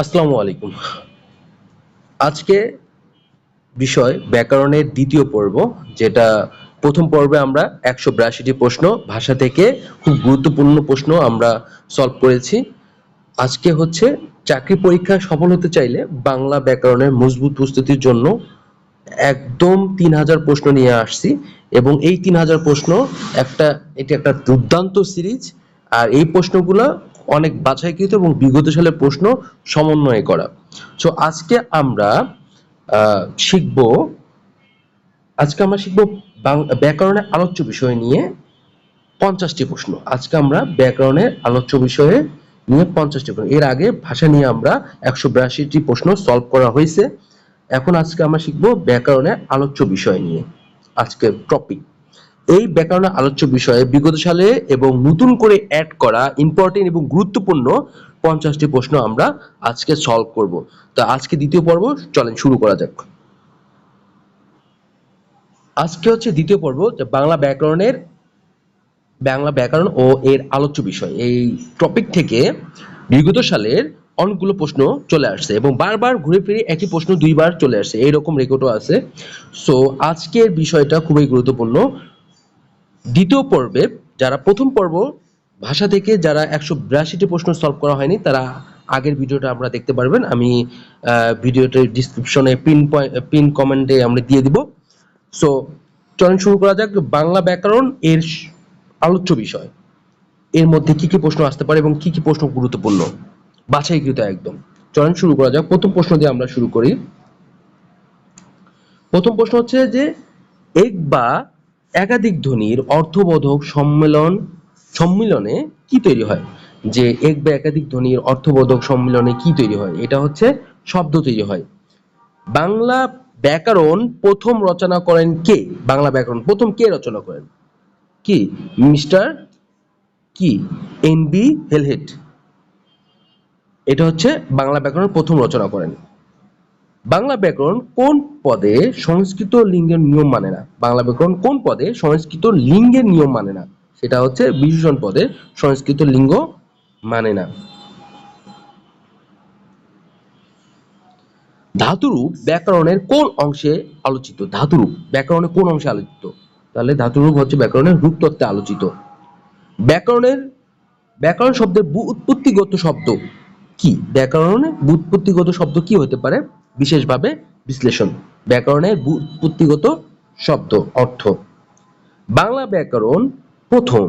আসসালামু আলাইকুম। আজকে বিষয় ব্যাকরণের দ্বিতীয় পর্ব, যেটা প্রথম পর্বে আমরা একশো বিরাশিটি প্রশ্ন, ভাষা থেকে খুব গুরুত্বপূর্ণ প্রশ্ন আমরা সলভ করেছি। আজকে হচ্ছে চাকরি পরীক্ষায় সফল হতে চাইলে বাংলা ব্যাকরণের মজবুত প্রস্তুতির জন্য একদম তিন হাজার প্রশ্ন নিয়ে আসছি এবং এই তিন হাজার প্রশ্ন একটা, এটি একটা দুর্দান্ত সিরিজ, আর এই প্রশ্নগুলো অনেক বাছাইকৃত এবং বিগত সালের প্রশ্ন সমন্বয় করা। সো আজকে আমরা শিখব, আজকে আমরা শিখব ব্যাকরণের আলোচ্য বিষয় নিয়ে পঞ্চাশটি প্রশ্ন। আজকে আমরা ব্যাকরণের আলোচ্য বিষয়ে নিয়ে পঞ্চাশটি প্রশ্ন। এর আগে ভাষা নিয়ে আমরা একশো বিরাশিটি প্রশ্ন সলভ করা হয়েছে। এখন আজকে আমরা শিখব ব্যাকরণের আলোচ্য বিষয় নিয়ে। আজকে টপিক এই ব্যাকরণের আলোচ্য বিষয়ে বিগত সালে এবং নতুন করে অ্যাড করা ইম্পর্টেন্ট এবং গুরুত্বপূর্ণ পঞ্চাশটি প্রশ্ন আমরা আজকে সলভ করব। তো আজকে দ্বিতীয় পর্ব, চলেন শুরু করা যাক। আজকে হচ্ছে দ্বিতীয় পর্ব বাংলা ব্যাকরণের, বাংলা ব্যাকরণ ও এর আলোচ্য বিষয়। এই টপিক থেকে বিগত সালের অনেকগুলো প্রশ্ন চলে আসছে এবং বারবার ঘুরে ফিরে একই প্রশ্ন দুইবার চলে আসছে। এইরকম রেকর্ডও আছে। সো আজকের বিষয়টা খুবই গুরুত্বপূর্ণ। দ্বিতীয় পর্বে যারা প্রথম পর্ব ভাষা থেকে যারা একশো বিরাশিটি প্রশ্ন সলভ করা হয়নি, তারা আগের ভিডিওটা আমরা দেখতে পারবেন। আমি ভিডিওটির ডিসক্রিপশনে পিন পিন কমেন্টে আমরা দিয়ে দিব। সো চলুন শুরু করা যাক বাংলা ব্যাকরণ এর আলোচ্য বিষয়। এর মধ্যে কি কি প্রশ্ন আসতে পারে এবং কি কি প্রশ্ন গুরুত্বপূর্ণ? বাছাইকৃত একদম। চলুন শুরু করা যাক। প্রথম প্রশ্ন দিয়ে আমরা শুরু করি। প্রথম প্রশ্ন হচ্ছে যে, এক বা একাধিক ধ্বনির অর্থবোধক সম্মেলন, সম্মিলনে কি তৈরি হয়? যে এক বা একাধিক ধ্বনির অর্থবোধক সম্মিলনে কি তৈরি হয়? এটা হচ্ছে শব্দ তৈরি হয়। বাংলা ব্যাকরণ প্রথম রচনা করেন কে? বাংলা ব্যাকরণ প্রথম কে রচনা করেন? কি? মিস্টার কি? এন বি হেলহেট। এটা হচ্ছে বাংলা ব্যাকরণ প্রথম রচনা করেন। বাংলা ব্যাকরণ কোন পদে সংস্কৃত লিঙ্গের নিয়ম মানে না? বাংলা ব্যাকরণ কোন পদে সংস্কৃত লিঙ্গের নিয়ম মানে না? সেটা হচ্ছে বিশেষণ পদে সংস্কৃত লিঙ্গ মানে না। ধাতুরূপ ব্যাকরণের কোন অংশে আলোচিত? ধাতুরূপ ব্যাকরণের কোন অংশে আলোচিত? তাহলে ধাতুরূপ হচ্ছে ব্যাকরণের রূপতত্ত্বে আলোচিত। ব্যাকরণের, ব্যাকরণ শব্দের উৎপত্তিগত শব্দ কি? ব্যাকরণে উৎপত্তিগত শব্দ কি হতে পারে? বিশেষভাবে বিশ্লেষণ। ব্যাকরণের উৎপত্তিগত শব্দ, অর্থ। বাংলা ব্যাকরণ প্রথম।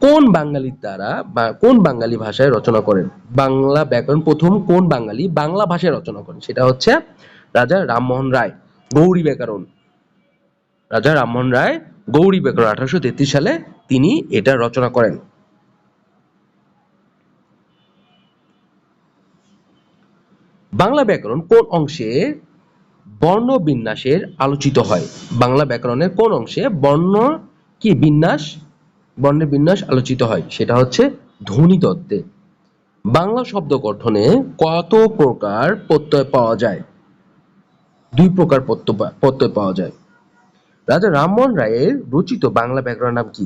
কোন বাঙালির দ্বারা বা কোন বাঙালি ভাষায় রচনা করেন? বাংলা ব্যাকরণ প্রথম কোন বাঙালি বাংলা ভাষায় রচনা করেন? সেটা হচ্ছে রাজা রামমোহন রায়, গৌরী ব্যাকরণ। রাজা রামমোহন রায় গৌরী ব্যাকরণ আঠারোশো তেত্রিশ সালে তিনি এটা রচনা করেন। বাংলা ব্যাকরণ কোন অংশে বর্ণ বিন্যাসের আলোচিত হয়? বাংলা ব্যাকরণের কোন অংশে বর্ণ কি বিন্যাস, বর্ণের বিন্যাস আলোচিত হয়? সেটা হচ্ছে ধ্বনি তত্ত্বে। বাংলা শব্দ গঠনে কত প্রকার প্রত্যয় পাওয়া যায়? দুই প্রকার প্রত্যয় পাওয়া যায়। রাজা রামমোহন রায়ের রচিত বাংলা ব্যাকরণ নাম কি?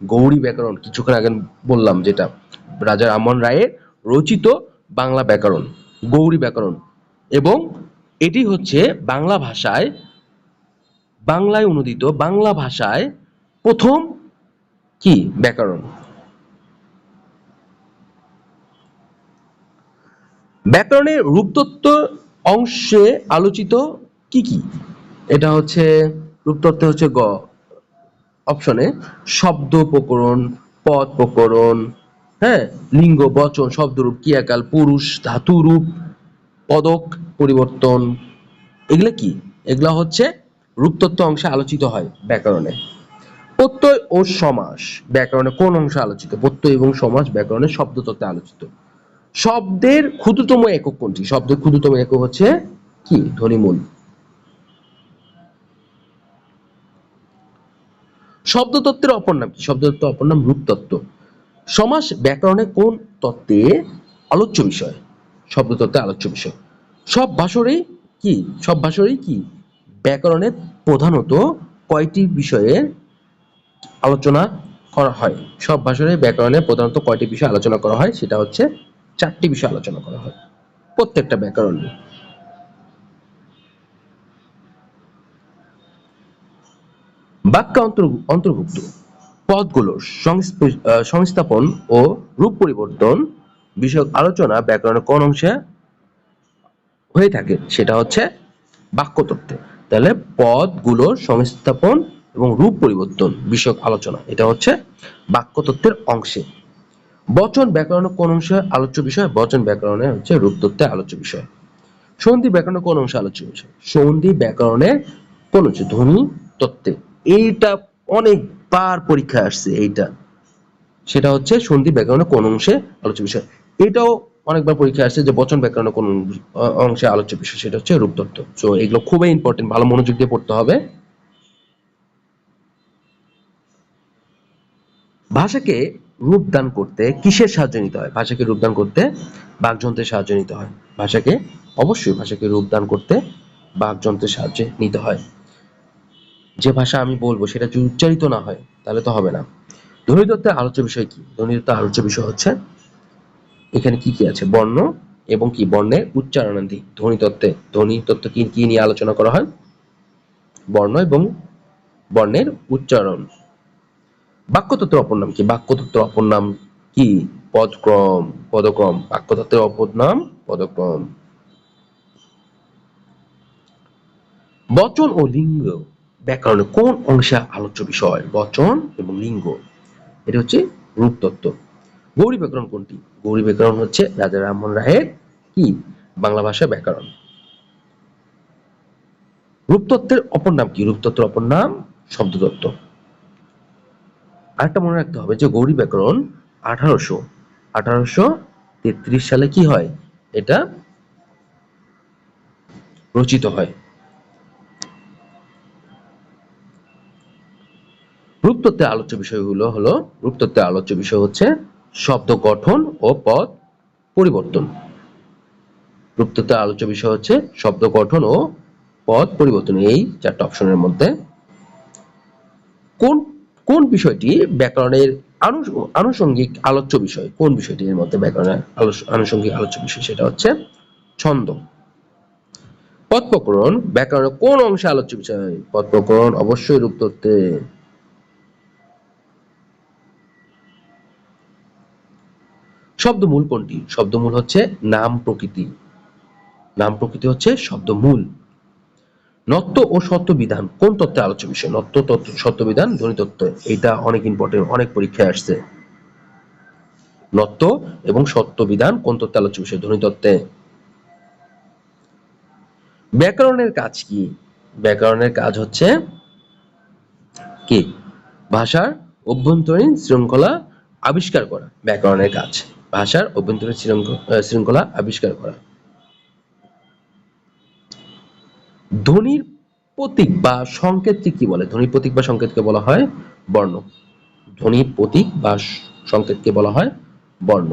গৌরী ব্যাকরণ, কিছুক্ষণ আগে বললাম যেটা। রাজা রামমোহন রায়ের রচিত বাংলা ব্যাকরণ। গৌরী ব্যাকরণ। এবং এটি হচ্ছে বাংলা ভাষায়, বাংলায় অনুদিত, বাংলা ভাষায় প্রথম কি ব্যাকরণ? ব্যাকরণের রূপতত্ত্ব অংশে আলোচিত কি কি? এটা হচ্ছে, রূপতত্ত্বে হচ্ছে গ। অপশনে, শব্দ প্রকরণ, পদ প্রকরণ হ্যাঁ লিঙ্গ, বচন, শব্দরূপ, ক্রিয়াকাল, পুরুষ, ধাতুরূপ, পদক, পরিবর্তন। এগুলা কি? এগুলো হচ্ছে রূপতত্ত্ব অংশে আলোচিত হয় ব্যাকরণে। প্রত্যয় ও সমাস ব্যাকরণে কোন অংশে আলোচিত? প্রত্যয় এবং সমাস ব্যাকরণে শব্দতত্ত্বে আলোচিত। শব্দের ক্ষুদ্রতম একক কোনটি? শব্দের ক্ষুদ্রতম একক হচ্ছে কি? ধ্বনিমূল। শব্দতত্ত্বের অপর নাম কি? শব্দতত্ত্বের অপর নাম রূপতত্ত্ব। সমাস ব্যাকরণে কোন তত্ত্বে আলোচ্য বিষয়? শব্দতত্ত্বে আলোচ্য বিষয়। সব ভাষণেই কি? সব ভাষণেই কি? ব্যাকরণে প্রধানত কয়টি বিষয়ে আলোচনা করা হয়? সব ভাষণে ব্যাকরণে প্রধানত কয়টি বিষয় আলোচনা করা হয়? সেটা হচ্ছে চারটি বিষয় আলোচনা করা হয়। প্রত্যেকটা ব্যাকরণ বাক্য অন্তর- অন্তর্ভুক্ত। পদগুলোর সংস্থাপন ও রূপ পরিবর্তন বিষয়ক আলোচনা ব্যাকরণের কোন অংশে হয়ে থাকে? সেটা হচ্ছে বাক্যতত্ত্বে। তাহলে পদগুলোর সংস্থাপন এবং রূপ পরিবর্তন বিষয়ক আলোচনা, এটা হচ্ছে বাক্যতত্ত্বের অংশে। বচন ব্যাকরণের কোন অংশে আলোচ্য বিষয়? বচন ব্যাকরণে হচ্ছে রূপতত্ত্বে আলোচ্য বিষয়। সন্ধি ব্যাকরণের কোন অংশে আলোচ্য বিষয়? সন্ধি ব্যাকরণের কোন অংশে? ধ্বনি তত্ত্বে। এইটা অনেকবার পরীক্ষায় আসছে এইটা। সেটা হচ্ছে সন্ধি ব্যাকরণের কোন অংশে আলোচ্য বিষয়। এটাও অনেকবার পরীক্ষায় আসছে যে বচন ব্যাকরণের কোন অংশে আলোচ্য বিষয়, সেটা হচ্ছে রূপতত্ত্ব সো এগুলো খুবই ইম্পর্টেন্ট ভালো মনোযোগ দিয়ে পড়তে হবে। ভাষাকে রূপদান করতে কিসের সাহায্য নিতে হয়? ভাষাকে রূপদান করতে বাকযন্ত্রের সাহায্য নিতে হয়। ভাষাকে, অবশ্যই ভাষাকে রূপদান করতে বাকযন্ত্রের সাহায্যে নিতে হয়। যে ভাষা আমি বলব সেটা যদি উচ্চারিত না হয়, তাহলে তো হবে না। ধ্বনিতত্ত্বের আলোচ্য বিষয় কি? ধ্বনিতত্ত্বের আলোচ্য বিষয় হচ্ছে, এখানে কি কি আছে? বর্ণ এবং কি? বর্ণের উচ্চারণাদি। ধ্বনিতত্ত্বে ধ্বনিতত্ত্ব কি কি নিয়ে আলোচনা করা হয়? বর্ণ এবং বর্ণের উচ্চারণ। বাক্যতত্ত্বের অপর নাম কি? বাক্যতত্ত্বের অপর নাম কি? পদক্রম পদক্রম। বাক্যতত্ত্বের অপর নাম পদক্রম। বচন ও লিঙ্গ। ব্যাকরণের কোন অংশে আলোচ্য বিষয়? বচন এবং লিঙ্গ। এটা হচ্ছে রূপতত্ত্ব। গৌরী ব্যাকরণ কোনটি? গৌরী ব্যাকরণ হচ্ছে রাজা রামমোহন রায়ের কি? বাংলা ভাষা ব্যাকরণ। রূপতত্ত্বের অপর নাম কি? রূপতত্ত্বের অপর নাম শব্দতত্ত্ব। আরেকটা মনে রাখতে হবে যে গৌরী ব্যাকরণ আঠারোশো। আঠারোশো তেত্রিশ সালে কি হয়? এটা রচিত হয়। রূপতত্ত্বের আলোচ্য বিষয়গুলো হলো রূপতত্ত্বের আলোচ্য বিষয় হচ্ছে শব্দ গঠন ও পদ পরিবর্তন। রূপতত্ত্বের আলোচ্য বিষয় হচ্ছে শব্দ গঠন ও পদ পরিবর্তন এই চারটা অপশনের মধ্যে। কোন কোন বিষয়টি ব্যাকরণের আনুষঙ্গিক আলোচ্য বিষয়? কোন বিষয়টি এর মধ্যে ব্যাকরণের আনুষঙ্গিক আলোচ্য বিষয় সেটা হচ্ছে ছন্দ। পদ প্রকরণ ব্যাকরণের কোন অংশে আলোচ্য বিষয় পদ প্রকরণ অবশ্যই রূপতত্ত্বে। শব্দমূল কোনটি? শব্দমূল হচ্ছে নাম প্রকৃতি। নাম প্রকৃতি হচ্ছে শব্দমূল। নত্ব ও সত্য বিধান, কোন তত্ত্বে আলোচ্য বিষয়? নত্ব তত্ত্ব সত্য বিধান, ধ্বনি তত্ত্ব এটা অনেক ইম্পর্টেন্ট অনেক পরীক্ষায় আসছে। নত্ব এবং সত্য বিধান, কোন তত্ত্বে আলোচ্য বিষয়? ধ্বনি তত্ত্বে। ব্যাকরণের কাজ কি? ব্যাকরণের কাজ হচ্ছে কি? ভাষার অভ্যন্তরীণ শৃঙ্খলা আবিষ্কার করা, ব্যাকরণের কাজ। ভাষার অভ্যন্তরীণ শৃঙ্খলা আবিষ্কার করা। ধ্বনির প্রতীক বা সংকেতকে কি বলে? ধ্বনির প্রতীক বা সংকেতকে বলা হয় বর্ণ। ধ্বনির প্রতীক বা সংকেতকে বলা হয় বর্ণ।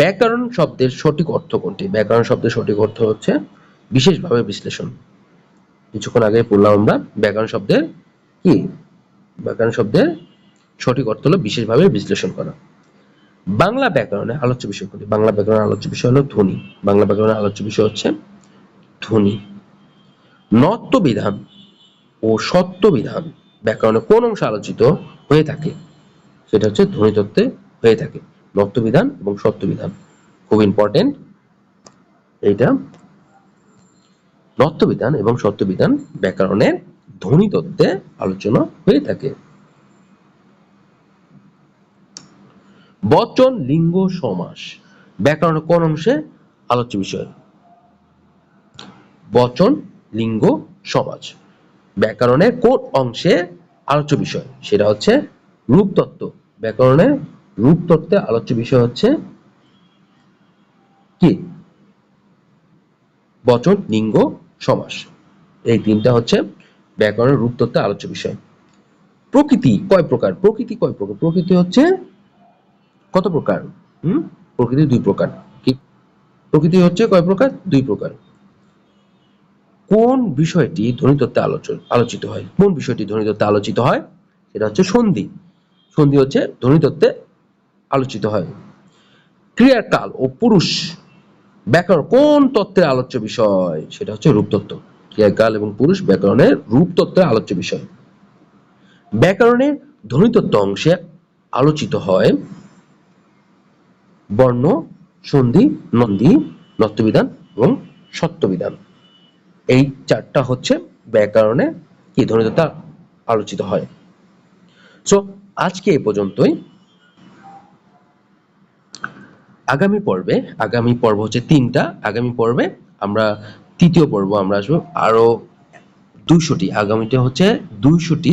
ব্যাকরণ শব্দের সঠিক অর্থ কোনটি? ব্যাকরণ শব্দের সঠিক অর্থ হচ্ছে বিশেষভাবে বিশ্লেষণ। কিছুক্ষণ আগে পড়লাম আমরা, ব্যাকরণ শব্দের কি? ব্যাকরণ শব্দের সঠিক অর্থ হলো বিশেষভাবে বিশ্লেষণ করা। বাংলা ব্যাকরণে আলোচ্য বিষয় কোনটি? বাংলা ব্যাকরণের আলোচ্য বিষয় হলো ধ্বনি। বাংলা ব্যাকরণের আলোচ্য বিষয় হচ্ছে ধ্বনি। নত্ব বিধান ও সত্য বিধান ব্যাকরণে কোন অংশ আলোচিত হয়ে থাকে? সেটা হচ্ছে ধ্বনি তত্ত্বে হয়ে থাকে। নত্ব বিধান এবং সত্য বিধান খুব ইম্পর্টেন্ট এইটা নত্ব বিধান এবং সত্য বিধান ব্যাকরণের ধ্বনি তত্ত্বে আলোচনা হয়ে থাকে। বচন, লিঙ্গ, সমাস। ব্যাকরণের কোন অংশে? আলোচ্য বিষয়। বচন, লিঙ্গ সমাজ ব্যাকরণের কোন অংশে? আলোচ্য বিষয়। সেটা হচ্ছে রূপতত্ত্ব। ব্যাকরণের রূপতত্ত্বে আলোচ্য বিষয় হচ্ছে কি? বচন, লিঙ্গ, সমাস। এই তিনটা হচ্ছে ব্যাকরণের রূপতত্ত্বে আলোচ্য বিষয়। প্রকৃতি কয় প্রকার? প্রকৃতি কয় প্রকার? প্রকৃতি হচ্ছে কত প্রকার? হুম? প্রকৃতি দুই প্রকার। কি? প্রকৃতি হচ্ছে কয় প্রকার? দুই প্রকার। কোন বিষয়টি ধ্বনিতত্ত্বে আলোচন, আলোচিত হয়? কোন বিষয়টি ধ্বনিতত্ত্বে আলোচিত হয়? সেটা হচ্ছে সন্ধি। সন্ধি হচ্ছে ধ্বনিতত্ত্বে আলোচিত হয়। ক্রিয়ার কাল ও পুরুষ ব্যাকরণ কোন তত্ত্বের আলোচ্য বিষয়? সেটা হচ্ছে রূপতত্ত্ব। ক্রিয়াকাল এবং পুরুষ ব্যাকরণের রূপতত্ত্বের আলোচ্য বিষয়। ব্যাকরণের ধ্বনিতত্ত্ব অংশে আলোচিত হয় বর্ণ, সন্ধি, নন্দী নত্যবিধান এবং সত্যবিধান। এই চারটা হচ্ছে ব্যাকরণে কি ধ্বনিতত্ত্ব আলোচিত হয়। সো আজকে এ পর্যন্তই। আগামী পর্বে, আগামী পর্ব হচ্ছে তিনটা। আগামী পর্বে আমরা, তৃতীয় পর্ব আমরা আসব আরও দুইশোটি। আগামীটা হচ্ছে দুইশোটি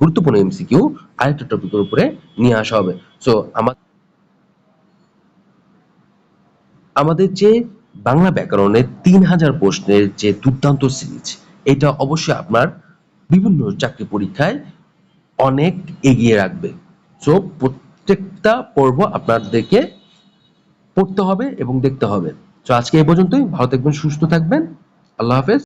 গুরুত্বপূর্ণ এমসিকিউ আরেকটা টপিকের উপরে নিয়ে আসা হবে। সো আমার আমাদের যে বাংলা ব্যাকরণের তিন হাজার প্রশ্নের যে দুর্দান্ত সিরিজ, এটা অবশ্যই আপনার বিভিন্ন চাকরি পরীক্ষায় অনেক এগিয়ে রাখবে। সো প্রত্যেকটা পর্ব আপনাদেরকে পড়তে হবে এবং দেখতে হবে। তো আজকে এই পর্যন্তই। ভালো থাকবেন, সুস্থ থাকবেন। আল্লাহ হাফেজ।